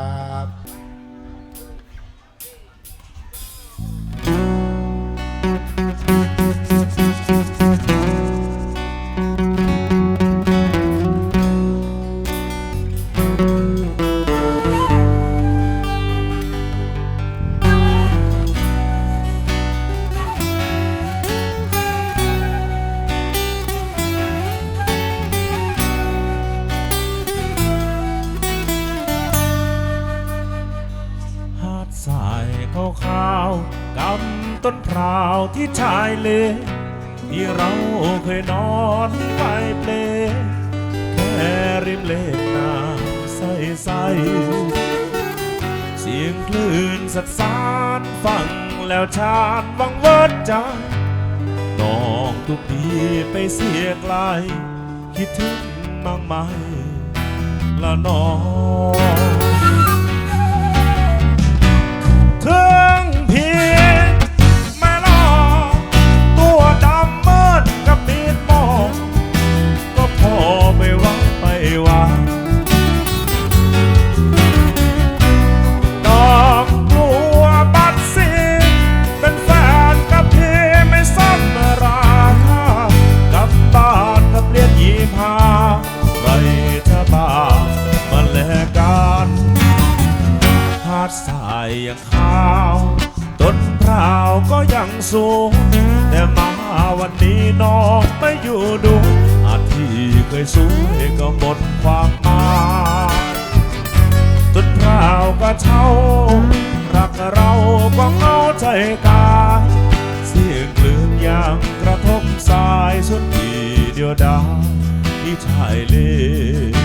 ครับ ต้นพราวที่ชายเลที่เราเคยนอนไปเปลแค่ริมเลนน้ำใสใสเสียงคลื่นสัดสานฟังแล้วชาญวังเวิร์ดจังน้องทุกทีไปเสียไกล คิดถึงมากมายละน้อง ขาวต้นพร้าวก็ยังสูง แต่มาวันนี้น้องไม่อยู่ดูอาทีเคยสวยก็หมดความหมายต้นพร้าวก็เช่ารักเราก็เงาใจกายเสียงกลืนยางกระทบสายสุดที่เดียวดายที่ชายเล่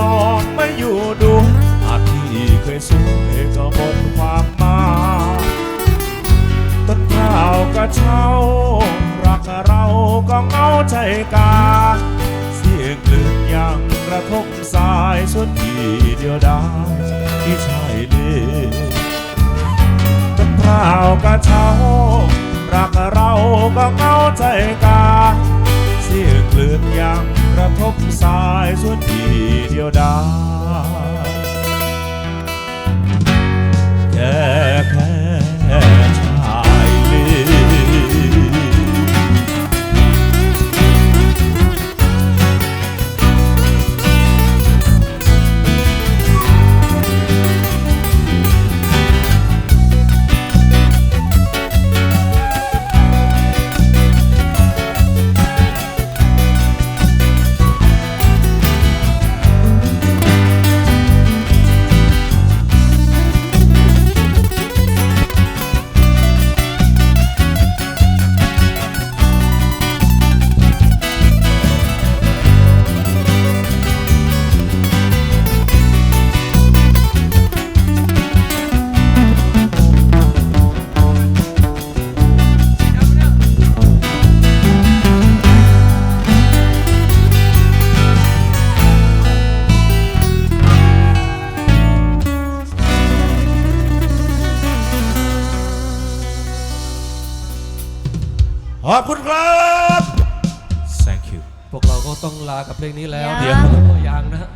นองไม่อยู่ดูอาจที่เคยสวยก็หมดความมาต้นพร้าวก็เช่ารักเราก็เงาใจกา เสียงคลื่นยังกระทบสายสุดที่เดียวดายที่ชายเลนต้นพร้าวก็เช่า บสายส่วนที่เดียวดาย ขอบคุณครับ thank you พวกเราก็ต้องลากับเพลงนี้แล้วยังเดี๋ยวยังนะฮะ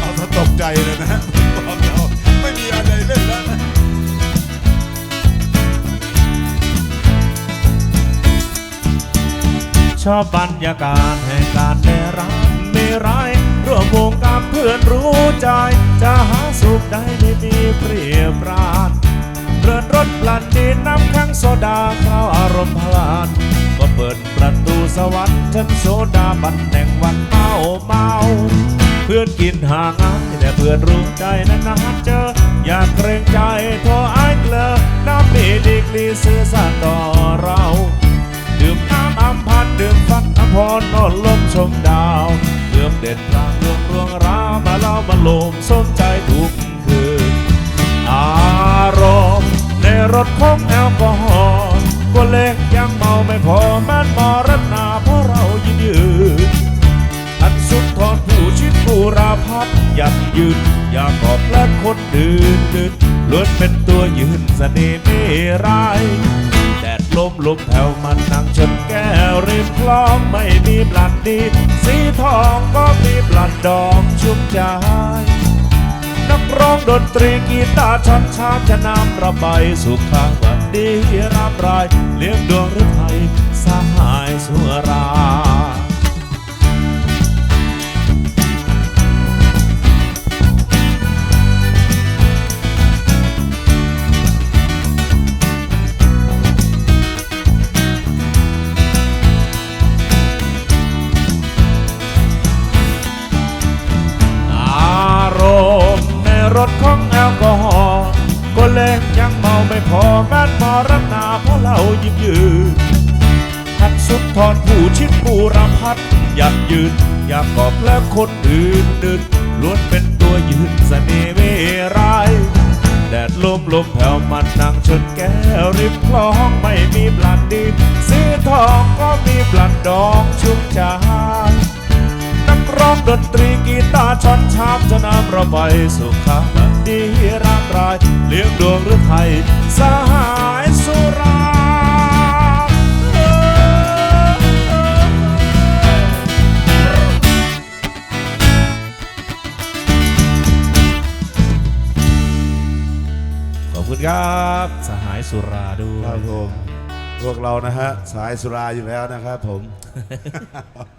เอาถ้าตกใจเลยนะบอกเราไม่มีอะไรเล่นแล้วนะชอบบรรยากาศแห่งการได้รักไม่ร้ายร่ วมวงกับเพื่อนรู้ใจ จะหาสุขได้ไม่มีเปรียบปรานเรือนรถปลันดินน้ำข้างโซดาเข้าอารมณ์พลานก็เปิดประตูสวรรค์ฉันโซดาบันแห่งวันเมาเมาเพื่อนกินห่างไายแต่เพื่อนรู้ใจนั้นนะเจอ อยากเกรงใจโทรไอ้เกลอน้ำมีดีกรีสื่อสาต่อเราดื่มน้ำอัมพันดื่มฟันอภรนอนลมชมดาวเรื่องเด็ดราง เรื่องรวงราวมาเล่ามาลมสมใจทุกคืน อารมณ์ในรถของแอลกอฮอล์ก็เล็กยังเมาไม่พอแม่นมรณาเพราะเรายืนยืนอันสุดทอนผู้ชิดบูราพัดยันยืน อยากอบและคนดื่นดื่นล้วนเป็นตัวยืนเสน่ห์ไม่ร้ายแดดลมลมแผ่วมันนั่งชนแก้วริมคลองไม่มีบลัดดี สีทองก็มีบลัดดอกชุ่มใจ นักร้องดนตรีกีตาร์ชันชาจะนำระบายสุขทางบัดดีรับรายเลี้ยงดวงหรือไทยสหายสุรา พัดยัดยืน อยากกอบและคนอื่นดื่นล้วนเป็นตัวยืนเสน่ห์ไม่ร้าย แดดลมลมแผ่วมันนั่งชนแก้วริมคลองไม่มีบลัดดีสีทองก็มีบลัดดอกชุ่มใจนักร้องดนตรีกีตาร์ช้อนชามจะนำเราไปสู่ข้างบันดีร่างรายเลี้ยงดวงหรือไทยสหา คุณครับ สหายสุราด้วครัยบผมพวกเรานะฮะสายสุราอยู่แล้วนะครับผม